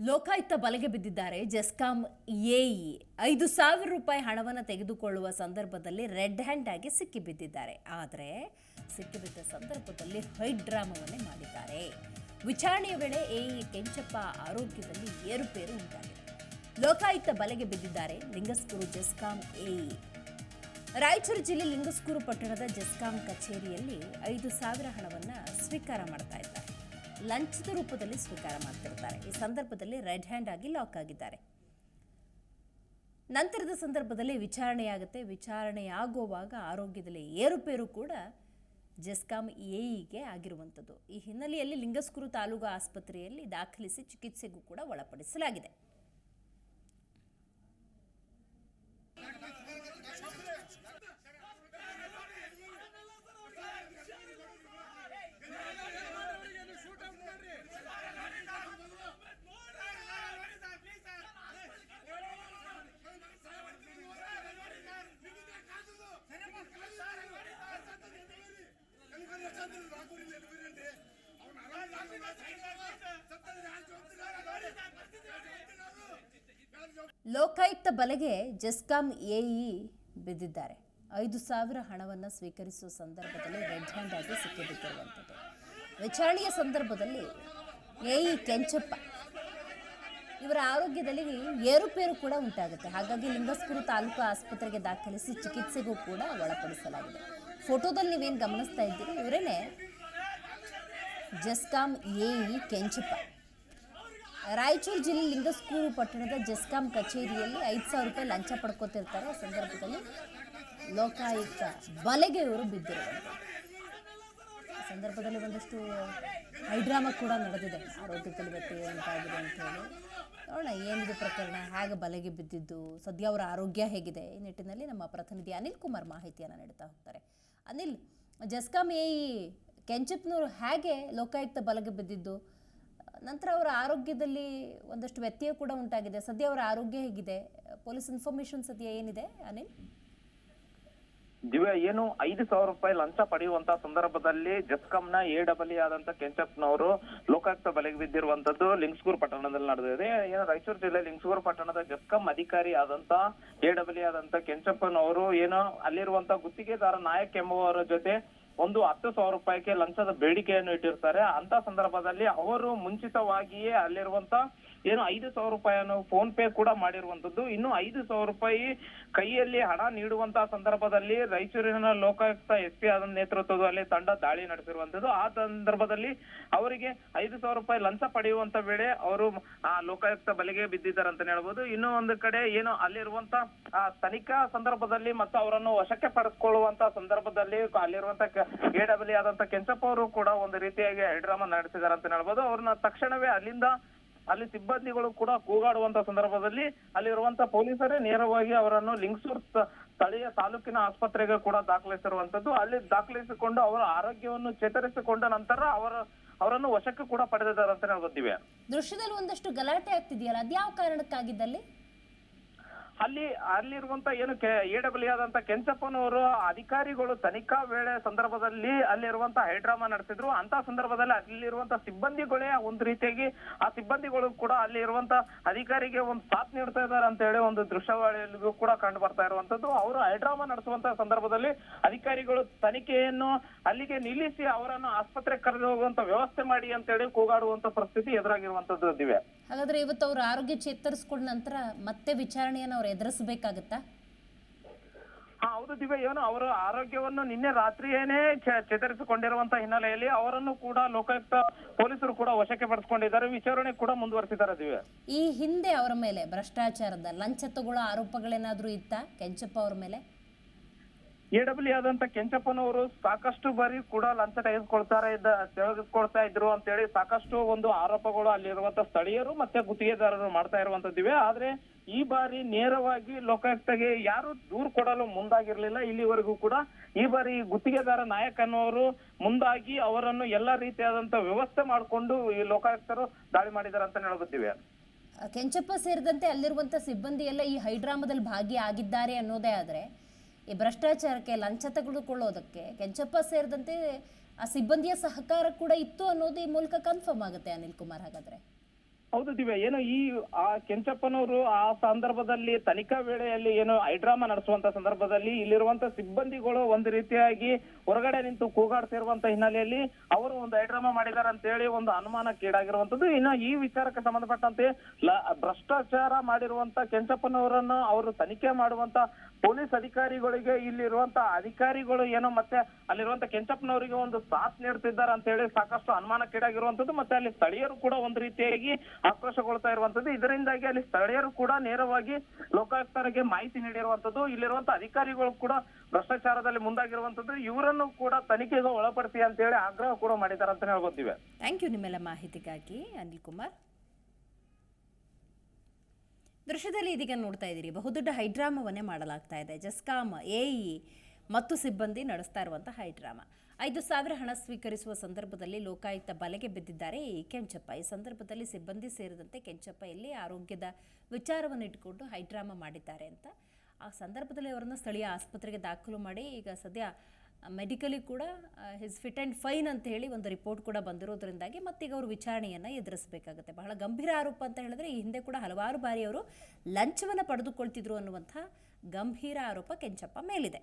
ಲೋಕಾಯುಕ್ತ ಬಲೆಗೆ ಬಿದ್ದಿದ್ದಾರೆ. ಜೆಸ್ಕಾಂ ಎಇ ಐದು ಸಾವಿರ ರೂಪಾಯಿ ಹಣವನ್ನು ತೆಗೆದುಕೊಳ್ಳುವ ಸಂದರ್ಭದಲ್ಲಿ ರೆಡ್ ಹ್ಯಾಂಡ್ ಆಗಿ ಸಿಕ್ಕಿಬಿದ್ದಿದ್ದಾರೆ. ಆದರೆ ಸಿಕ್ಕಿಬಿದ್ದ ಸಂದರ್ಭದಲ್ಲಿ ಹೈಡ್ರಾಮವನ್ನೇ ಮಾಡಿದ್ದಾರೆ. ವಿಚಾರಣೆಯ ವೇಳೆ ಎಇ ಕೆಂಚಪ್ಪ ಆರೋಗ್ಯದಲ್ಲಿ ಏರುಪೇರು ಉಂಟಾಗಿದೆ. ಲೋಕಾಯುಕ್ತ ಬಲೆಗೆ ಬಿದ್ದಿದ್ದಾರೆ ಲಿಂಗಸ್ಕೂರು ಜೆಸ್ಕಾಂ ಎಇ. ರಾಯಚೂರು ಜಿಲ್ಲೆ ಲಿಂಗಸ್ಕೂರು ಪಟ್ಟಣದ ಜೆಸ್ಕಾಂ ಕಚೇರಿಯಲ್ಲಿ ಐದು ಸಾವಿರ ಹಣವನ್ನು ಸ್ವೀಕಾರ ಮಾಡ್ತಾ ಇದ್ದಾರೆ. ಲಂಚದ ರೂಪದಲ್ಲಿ ಸ್ವೀಕಾರ ಮಾಡ್ತಿರ್ತಾರೆ. ಈ ಸಂದರ್ಭದಲ್ಲಿ ರೆಡ್ ಹ್ಯಾಂಡ್ ಆಗಿ ಲಾಕ್ ಆಗಿದ್ದಾರೆ. ನಂತರದ ಸಂದರ್ಭದಲ್ಲಿ ವಿಚಾರಣೆಯಾಗುತ್ತೆ ವಿಚಾರಣೆಯಾಗುವಾಗ ಆರೋಗ್ಯದಲ್ಲಿ ಏರುಪೇರು ಕೂಡ ಜೆಸ್ಕಾಂ ಎಇಗೆ ಆಗಿರುವಂಥದ್ದು. ಈ ಹಿನ್ನೆಲೆಯಲ್ಲಿ ಲಿಂಗಸ್ಕೂರು ತಾಲೂಕು ಆಸ್ಪತ್ರೆಯಲ್ಲಿ ದಾಖಲಿಸಿ ಚಿಕಿತ್ಸೆಗೂ ಕೂಡ ಒಳಪಡಿಸಲಾಗಿದೆ. ಲೋಕಾಯುಕ್ತ ಬಲೆಗೆ ಜೆಸ್ಕಾಂ ಎಇ ಬಿದ್ದಿದ್ದಾರೆ. ಐದು ಸಾವಿರ ಹಣವನ್ನು ಸ್ವೀಕರಿಸುವ ಸಂದರ್ಭದಲ್ಲಿ ರೆಡ್ ಹ್ಯಾಂಡ್ ಆಗಿ ಸಿಕ್ಕಿಬಿದ್ದಿರುವಂಥದ್ದು ವಿಚಾರಣೆಯ ಸಂದರ್ಭದಲ್ಲಿ ಎಇ ಕೆಂಚಪ್ಪ ಇವರ ಆರೋಗ್ಯದಲ್ಲಿ ಏರುಪೇರು ಕೂಡ ಉಂಟಾಗುತ್ತೆ. ಹಾಗಾಗಿ ಲಿಂಗಸ್ಕೂರು ತಾಲೂಕು ಆಸ್ಪತ್ರೆಗೆ ದಾಖಲಿಸಿ ಚಿಕಿತ್ಸೆಗೂ ಕೂಡ ಒಳಪಡಿಸಲಾಗಿದೆ. ಫೋಟೋದಲ್ಲಿ ನೀವೇನು ಗಮನಿಸ್ತಾ ಇದ್ದೀರಿ? ಇವರೇನೆ ಜಸ್ಕಾಂ ಎಇ ಕೆಂಚಪ್ಪ. ರಾಯಚೂರು ಜಿಲ್ಲೆ ಲಿಂಗಸ್ಕೂರು ಪಟ್ಟಣದ ಜಸ್ಕಾಂ ಕಚೇರಿಯಲ್ಲಿ ಐದು ಸಾವಿರ ರೂಪಾಯಿ ಲಂಚ ಪಡ್ಕೋತಿರ್ತಾರೆ. ಆ ಸಂದರ್ಭದಲ್ಲಿ ಲೋಕಾಯುಕ್ತ ಬಲೆಗೆ ಇವರು ಬಿದ್ದಿರುವಂತೆ. ಸಂದರ್ಭದಲ್ಲಿ ಒಂದಷ್ಟು ಹೈಡ್ರಾಮಾ ಕೂಡ ನಡೆದಿದೆ. ಆರೋಗ್ಯದಲ್ಲಿ ವ್ಯತ್ಯಯ ಉಂಟಾಗಿದೆ ಅಂತ ಹೇಳಿ. ನೋಡೋಣ ಏನಿದು ಪ್ರಕರಣ, ಹೇಗೆ ಬಲೆಗೆ ಬಿದ್ದಿದ್ದು, ಸದ್ಯ ಅವರ ಆರೋಗ್ಯ ಹೇಗಿದೆ, ಈ ನಿಟ್ಟಿನಲ್ಲಿ ನಮ್ಮ ಪ್ರತಿನಿಧಿ ಅನಿಲ್ ಕುಮಾರ್ ಮಾಹಿತಿಯನ್ನು ನೀಡ್ತಾ ಹೋಗ್ತಾರೆ. ಅನಿಲ್, ಜಸ್ಕಾಂ ಎ ಕೆಂಚಪ್ನವರು ಹೇಗೆ ಲೋಕಾಯುಕ್ತ ಬಲೆಗೆ ಬಿದ್ದಿದ್ದು? ನಂತರ ಅವರ ಆರೋಗ್ಯದಲ್ಲಿ ಒಂದಷ್ಟು ವ್ಯತ್ಯಯ ಕೂಡ ಉಂಟಾಗಿದೆ. ಸದ್ಯ ಅವರ ಆರೋಗ್ಯ ಹೇಗಿದೆ? ಪೊಲೀಸ್ ಇನ್ಫಾರ್ಮೇಶನ್ ಸದ್ಯ ಏನಿದೆ, ಅನಿಲ್? ದಿವ್ಯ, ಏನು ಐದು ಸಾವಿರ ರೂಪಾಯಿ ಲಂಚ ಪಡೆಯುವಂತ ಸಂದರ್ಭದಲ್ಲಿ ಜಸ್ಕಾಂನ ಎ ಡಬಲ್ ಆದಂತ ಕೆಂಚಪ್ಪನವರು ಲೋಕಾಯುಕ್ತ ಬಲೆಗೆ ಬಿದ್ದಿರುವಂತದ್ದು ಲಿಂಗ್ಸ್ಕೂರ್ ಪಟ್ಟಣದಲ್ಲಿ ನಡೆದಿದೆ. ಏನು ರಾಯಚೂರು ಜಿಲ್ಲೆ ಲಿಂಗ್ಸ್ಗೂರ್ ಪಟ್ಟಣದ ಜಸ್ಕಾಂ ಅಧಿಕಾರಿ ಆದಂತ ಎ ಡಬಲ್ ಆದಂತ ಕೆಂಚಪ್ಪನವರು ಏನು ಅಲ್ಲಿರುವಂತ ಗುತ್ತಿಗೆದಾರ ನಾಯಕ್ ಎಂಬುವರ ಜೊತೆ ಒಂದು ಹತ್ತು ಸಾವಿರ ರೂಪಾಯಿಗೆ ಲಂಚದ ಬೇಡಿಕೆಯನ್ನು ಇಟ್ಟಿರ್ತಾರೆ. ಅಂತ ಸಂದರ್ಭದಲ್ಲಿ ಅವರು ಮುಂಚಿತವಾಗಿಯೇ ಅಲ್ಲಿರುವಂತ ಏನು ಐದು ಸಾವಿರ ರೂಪಾಯಿಯನ್ನು ಫೋನ್ ಪೇ ಕೂಡ ಮಾಡಿರುವಂತದ್ದು ಇನ್ನು ಐದು ಸಾವಿರ ರೂಪಾಯಿ ಕೈಯಲ್ಲಿ ಹಣ ನೀಡುವಂತಹ ಸಂದರ್ಭದಲ್ಲಿ ರಾಯಚೂರಿನ ಲೋಕಾಯುಕ್ತ ಎಸ್ ಪಿ ಆದ ನೇತೃತ್ವದಲ್ಲಿ ತಂಡ ದಾಳಿ ನಡೆಸಿರುವಂತದ್ದು ಆ ಸಂದರ್ಭದಲ್ಲಿ ಅವರಿಗೆ ಐದು ಸಾವಿರ ರೂಪಾಯಿ ಲಂಚ ಪಡೆಯುವಂತ ವೇಳೆ ಅವರು ಆ ಲೋಕಾಯುಕ್ತ ಬಲೆಗೆ ಬಿದ್ದಿದ್ದಾರೆ ಅಂತ ಹೇಳ್ಬೋದು. ಇನ್ನು ಒಂದು ಕಡೆ ಏನು ಅಲ್ಲಿರುವಂತ ತನಿಖಾ ಸಂದರ್ಭದಲ್ಲಿ ಮತ್ತು ಅವರನ್ನು ವಶಕ್ಕೆ ಪಡೆದುಕೊಳ್ಳುವಂತ ಸಂದರ್ಭದಲ್ಲಿ ಅಲ್ಲಿರುವಂತ ಎ ಡಬ್ಲ್ಯೂ ಆದಂತ ಕೆಂಚಪ್ಪ ಅವರು ಕೂಡ ಒಂದು ರೀತಿಯಾಗಿ ಹೈಡ್ರಾಮಾ ನಡೆಸಿದ್ದಾರೆ ಅಂತ ಹೇಳ್ಬೋದು. ಅವ್ರನ್ನ ತಕ್ಷಣವೇ ಅಲ್ಲಿಂದ ಅಲ್ಲಿ ಸಿಬ್ಬಂದಿಗಳು ಕೂಡ ಕೂಗಾಡುವಂತ ಸಂದರ್ಭದಲ್ಲಿ ಅಲ್ಲಿರುವಂತ ಪೊಲೀಸರೇ ನೇರವಾಗಿ ಅವರನ್ನು ಲಿಂಗ್ಸೂರ್ ಸ್ಥಳೀಯ ತಾಲೂಕಿನ ಆಸ್ಪತ್ರೆಗೆ ಕೂಡ ದಾಖಲಿಸಿರುವಂತದ್ದು. ಅಲ್ಲಿ ದಾಖಲಿಸಿಕೊಂಡು ಅವರ ಆರೋಗ್ಯವನ್ನು ಚೇತರಿಸಿಕೊಂಡ ನಂತರ ಅವರ, ಅವರನ್ನು ವಶಕ್ಕೆ ಕೂಡ ಪಡೆದಿದ್ದಾರೆ ಅಂತ ಹೇಳ್ಬೋದಿವೆ ದೃಶ್ಯದಲ್ಲಿ ಒಂದಷ್ಟು ಗಲಾಟೆ ಆಗ್ತಿದೆಯಲ್ಲ, ಅದ್ಯಾವ ಕಾರಣಕ್ಕಾಗಿದ್ದಲ್ಲಿ? ಅಲ್ಲಿ ಅಲ್ಲಿರುವಂತ ಏನು ಎ ಡಬ್ಲ್ಯೂ ಆದಂತ ಕೆಂಚಪ್ಪನವರು ಅಧಿಕಾರಿಗಳು ತನಿಖಾ ವೇಳೆ ಸಂದರ್ಭದಲ್ಲಿ ಅಲ್ಲಿರುವಂತ ಹೈಡ್ರಾಮಾ ನಡೆಸಿದ್ರು. ಅಂತ ಸಂದರ್ಭದಲ್ಲಿ ಅಲ್ಲಿರುವಂತ ಸಿಬ್ಬಂದಿಗಳೇ ಒಂದು ರೀತಿಯಾಗಿ ಆ ಸಿಬ್ಬಂದಿಗಳು ಕೂಡ ಅಲ್ಲಿ ಇರುವಂತ ಅಧಿಕಾರಿಗೆ ಒಂದು ಸಾಥ್ ನೀಡ್ತಾ ಇದ್ದಾರೆ ಅಂತ ಹೇಳಿ ಒಂದು ದೃಶ್ಯಾವಳಿಯಲ್ಲಿಯೂ ಕೂಡ ಕಂಡು ಬರ್ತಾ ಇರುವಂತದ್ದು. ಅವರು ಹೈಡ್ರಾಮಾ ನಡೆಸುವಂತ ಸಂದರ್ಭದಲ್ಲಿ ಅಧಿಕಾರಿಗಳು ತನಿಖೆಯನ್ನು ಅಲ್ಲಿಗೆ ನಿಲ್ಲಿಸಿ ಅವರನ್ನು ಆಸ್ಪತ್ರೆಗೆ ಕರೆದು ಹೋಗುವಂತ ವ್ಯವಸ್ಥೆ ಮಾಡಿ ಅಂತ ಹೇಳಿ ಕೂಗಾಡುವಂತ ಪರಿಸ್ಥಿತಿ ಎದುರಾಗಿರುವಂತದ್ದು ಇವೆ ಹಾಗಾದ್ರೆ ಇವತ್ತು ಅವ್ರ ಆರೋಗ್ಯ ಚೇತರಿಸಿಕೊಂಡ ನಂತರ ಮತ್ತೆ ವಿಚಾರಣೆಯನ್ನು ಅವ್ರು ಎದುರಿಸಬೇಕಾಗತ್ತಾ? ಹಾ ಹೌದು ದಿವ್ಯ ಏನು ಅವರ ಆರೋಗ್ಯವನ್ನು ನಿನ್ನೆ ರಾತ್ರಿಯೇನೇ ಚೇತರಿಸಿಕೊಂಡಿರುವಂತ ಹಿನ್ನೆಲೆಯಲ್ಲಿ ಅವರನ್ನು ಕೂಡ ಲೋಕಾಯುಕ್ತ ಪೊಲೀಸರು ಕೂಡ ವಶಕ್ಕೆ ಪಡಿಸಿಕೊಂಡಿದ್ದಾರೆ. ವಿಚಾರಣೆ ಕೂಡ ಮುಂದುವರೆಸಿದ್ದಾರೆ ದಿವ್ಯ. ಈ ಹಿಂದೆ ಅವರ ಮೇಲೆ ಭ್ರಷ್ಟಾಚಾರದ ಲಂಚ ತಗೊಳ್ಳೋ ಆರೋಪಗಳೇನಾದ್ರೂ ಇತ್ತ ಕೆಂಚಪ್ಪ ಅವರ ಮೇಲೆ? ಎ ಡಬ್ಲ್ಯೂ ಆದಂತ ಕೆಂಚಪ್ಪನವರು ಸಾಕಷ್ಟು ಬಾರಿ ಕೂಡ ಲಂಚ ತೆಗೆದುಕೊಳ್ತಾರೆ ಇದ್ದ ತೆಗೆದುಕೊಳ್ತಾ ಇದ್ರು ಅಂತೇಳಿ ಸಾಕಷ್ಟು ಒಂದು ಆರೋಪಗಳು ಅಲ್ಲಿರುವಂತ ಸ್ಥಳೀಯರು ಮತ್ತೆ ಗುತ್ತಿಗೆದಾರರು ಮಾಡ್ತಾ ಇರುವಂತದ್ದಿವೆ ಆದ್ರೆ ಈ ಬಾರಿ ನೇರವಾಗಿ ಲೋಕಾಯುಕ್ತಗೆ ಯಾರು ದೂರು ಕೊಡಲು ಮುಂದಾಗಿರ್ಲಿಲ್ಲ ಇಲ್ಲಿವರೆಗೂ ಕೂಡ ಈ ಬಾರಿ ಗುತ್ತಿಗೆದಾರ ನಾಯಕ ಅನ್ನೋರು ಮುಂದಾಗಿ ಅವರನ್ನು ಎಲ್ಲ ರೀತಿಯಾದಂತ ವ್ಯವಸ್ಥೆ ಮಾಡಿಕೊಂಡು ಈ ಲೋಕಾಯುಕ್ತರು ದಾಳಿ ಮಾಡಿದ್ದಾರೆ ಅಂತ ಹೇಳ್ಬೋದಿವೆ ಆ, ಕೆಂಚಪ್ಪ ಸೇರಿದಂತೆ ಅಲ್ಲಿರುವಂಥ ಸಿಬ್ಬಂದಿ ಎಲ್ಲ ಈ ಹೈಡ್ರಾಮಾದಲ್ಲಿ ಭಾಗಿಯಾಗಿದ್ದಾರೆ ಅನ್ನೋದೇ ಆದ್ರೆ ಈ ಭ್ರಷ್ಟಾಚಾರಕ್ಕೆ ಲಂಚ ತೆಗೆದುಕೊಳ್ಳೋದಕ್ಕೆ ಕೆಂಚಪ್ಪ ಸೇರಿದಂತೆ ಆ ಸಿಬ್ಬಂದಿಯ ಸಹಕಾರ ಕೂಡ ಇತ್ತು ಅನ್ನೋದು ಈ ಮೂಲಕ ಕನ್ಫರ್ಮ್ ಆಗುತ್ತೆ ಅನಿಲ್ ಕುಮಾರ್ ಹಾಗಾದ್ರೆ. ಹೌದು ದಿವ್ಯ, ಏನು ಈ, ಆ ಕೆಂಚಪ್ಪನವರು ಆ ಸಂದರ್ಭದಲ್ಲಿ ತನಿಖಾ ವೇಳೆಯಲ್ಲಿ ಏನು ಹೈಡ್ರಾಮಾ ನಡೆಸುವಂತ ಸಂದರ್ಭದಲ್ಲಿ ಇಲ್ಲಿರುವಂತ ಸಿಬ್ಬಂದಿಗಳು ಒಂದು ರೀತಿಯಾಗಿ ಹೊರಗಡೆ ನಿಂತು ಕೂಗಾಡ್ತಿರುವಂತ ಹಿನ್ನೆಲೆಯಲ್ಲಿ ಅವರು ಒಂದು ಹೈಡ್ರಾಮಾ ಮಾಡಿದ್ದಾರೆ ಅಂತ ಹೇಳಿ ಒಂದು ಅನುಮಾನಕ್ಕೀಡಾಗಿರುವಂತದ್ದು ಇನ್ನು ಈ ವಿಚಾರಕ್ಕೆ ಸಂಬಂಧಪಟ್ಟಂತೆ ಭ್ರಷ್ಟಾಚಾರ ಮಾಡಿರುವಂತ ಕೆಂಚಪ್ಪನವರನ್ನು ಅವರು ತನಿಖೆ ಮಾಡುವಂತ ಪೊಲೀಸ್ ಅಧಿಕಾರಿಗಳಿಗೆ ಇಲ್ಲಿರುವಂತ ಅಧಿಕಾರಿಗಳು ಏನೋ ಮತ್ತೆ ಅಲ್ಲಿರುವಂತ ಕೆಂಚಪ್ಪನವರಿಗೆ ಒಂದು ಸಾಥ್ ನೀಡ್ತಿದ್ದಾರೆ ಅಂತ ಹೇಳಿ ಸಾಕಷ್ಟು ಅನುಮಾನಕ್ಕೀಡಾಗಿರುವಂತದ್ದು. ಮತ್ತೆ ಅಲ್ಲಿ ಸ್ಥಳೀಯರು ಕೂಡ ಒಂದು ರೀತಿಯಾಗಿ ಆಕ್ರೋಶಗೊಳ್ತಾ ಇರುವಂತದ್ದು ಇದರಿಂದಾಗಿ ಅಲ್ಲಿ ಸ್ಥಳೀಯರು ಕೂಡ ನೇರವಾಗಿ ಲೋಕಾಯುಕ್ತರಿಗೆ ಮಾಹಿತಿ ನೀಡಿರುವಂತದ್ದು ಇಲ್ಲಿರುವಂತ ಅಧಿಕಾರಿಗಳು ಕೂಡ ಭ್ರಷ್ಟಾಚಾರದಲ್ಲಿ ಮುಂದಾಗಿರುವಂತದ್ದು ಇವರನ್ನು ಕೂಡ ತನಿಖೆಗೆ ಒಳಪಡಿಸಿ ಅಂತ ಹೇಳಿ ಆಗ್ರಹ ಕೂಡ ಮಾಡಿದ್ದಾರೆ ಅಂತ ಹೇಳ್ಬೋದಿವೆ ಥ್ಯಾಂಕ್ ಯು ನಿಮ್ಮೆಲ್ಲ ಮಾಹಿತಿಗಾಗಿ, ಅನಿಲ್ ಕುಮಾರ್. ದೃಶ್ಯದಲ್ಲಿ ಇದೀಗ ನೋಡ್ತಾ ಇದ್ದೀರಿ. ಬಹುದೊಡ್ಡ ಹೈಡ್ರಾಮವನ್ನೇ ಮಾಡಲಾಗ್ತಾ ಇದೆ. ಜಸ್ಕಾಮ್ ಎಇ ಮತ್ತು ಸಿಬ್ಬಂದಿ ನಡೆಸ್ತಾ ಇರುವಂಥ ಹೈಡ್ರಾಮಾ. ಐದು ಸಾವಿರ ಹಣ ಸ್ವೀಕರಿಸುವ ಸಂದರ್ಭದಲ್ಲಿ ಲೋಕಾಯುಕ್ತ ಬಲೆಗೆ ಬಿದ್ದಿದ್ದಾರೆ. ಈ ಕೆಂಚಪ್ಪ, ಈ ಸಂದರ್ಭದಲ್ಲಿ ಸಿಬ್ಬಂದಿ ಸೇರಿದಂತೆ ಕೆಂಚಪ್ಪ ಇಲ್ಲಿ ಆರೋಗ್ಯದ ವಿಚಾರವನ್ನು ಇಟ್ಟುಕೊಂಡು ಹೈಡ್ರಾಮಾ ಮಾಡಿದ್ದಾರೆ ಅಂತ. ಆ ಸಂದರ್ಭದಲ್ಲಿ ಅವರನ್ನು ಸ್ಥಳೀಯ ಆಸ್ಪತ್ರೆಗೆ ದಾಖಲು ಮಾಡಿ, ಈಗ ಸದ್ಯ ಮೆಡಿಕಲಿ ಕೂಡ ಹಿಸ್ ಫಿಟ್ ಆ್ಯಂಡ್ ಫೈನ್ ಅಂತ ಹೇಳಿ ಒಂದು ರಿಪೋರ್ಟ್ ಕೂಡ ಬಂದಿರೋದ್ರಿಂದಾಗಿ ಮತ್ತೀಗ ಅವರು ವಿಚಾರಣೆಯನ್ನು ಎದುರಿಸಬೇಕಾಗುತ್ತೆ. ಬಹಳ ಗಂಭೀರ ಆರೋಪ ಅಂತ ಹೇಳಿದ್ರೆ ಈ ಹಿಂದೆ ಕೂಡ ಹಲವಾರು ಬಾರಿ ಅವರು ಲಂಚವನ್ನು ಪಡೆದುಕೊಳ್ತಿದ್ರು ಅನ್ನುವಂಥ ಗಂಭೀರ ಆರೋಪ ಕೆಂಚಪ್ಪ ಮೇಲಿದೆ.